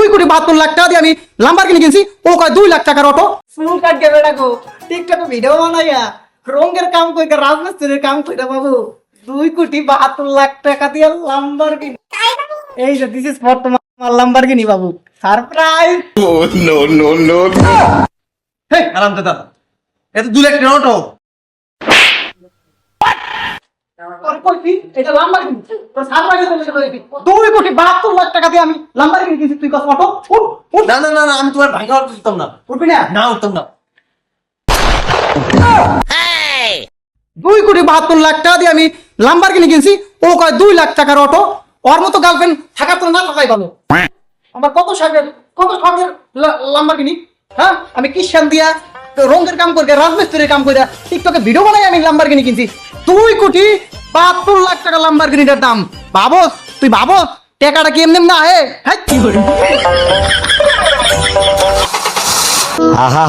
দুই কোটি বাহাত্তর লাখ টাকা দিয়ে আমি লাম্বার কিনে কিনছি। ও কয় দুই লাখ টাকার অটো চুল কাটকে বেটা গো। টিকটকে ভিডিও বানাইয়া রঙের কাম কইকে রাজমিস্ত্রির কাম কইরা বাবু দুই কোটি বাহাত্তর লাখ টাকা দিয়ে লাম্বার কিনি এই যে দিস ইজ বর্তমান লাম্বার কিনি বাবু। Surprise Oh, no, no, no. Hey আরাম দাদা। এটা দু লাখ টাকার অটো এটা লাম্বার দুই কোটি বাহাত্তর লাখ টাকা দিয়ে আমি লাম্বার কিনে কিনছি তুই কস অটো। না না না আমি তোমার ভাঙা অটো দিতাম না। উঠবি না? না উঠতাম না। দুই কোটি বাহাত্তর লাখ টাকা দিয়ে আমি লাম্বার কিনে কিনছি ও কয় দুই লাখ টাকার অটো ওর মতো গার্লফ্রেন্ড থাকার তো না থাকাই ভালো। আমার কত শখের কত শখের লাম্বার কিনি হ্যাঁ? আমি কিষান দিয়া রঙের কাম করে রাজমিস্ত্রির কাম করে টিকটকে ভিডিও বানাই আমি লাম্বার কিনে কিনছি। দুই কোটি বাহাত্তর লাখ টাকা লাম্বার কিনিটার দাম। ভাবস তুই ভাবস টাকাটা কি এমনি না, হে? হ্যাঁ কি করে? আহা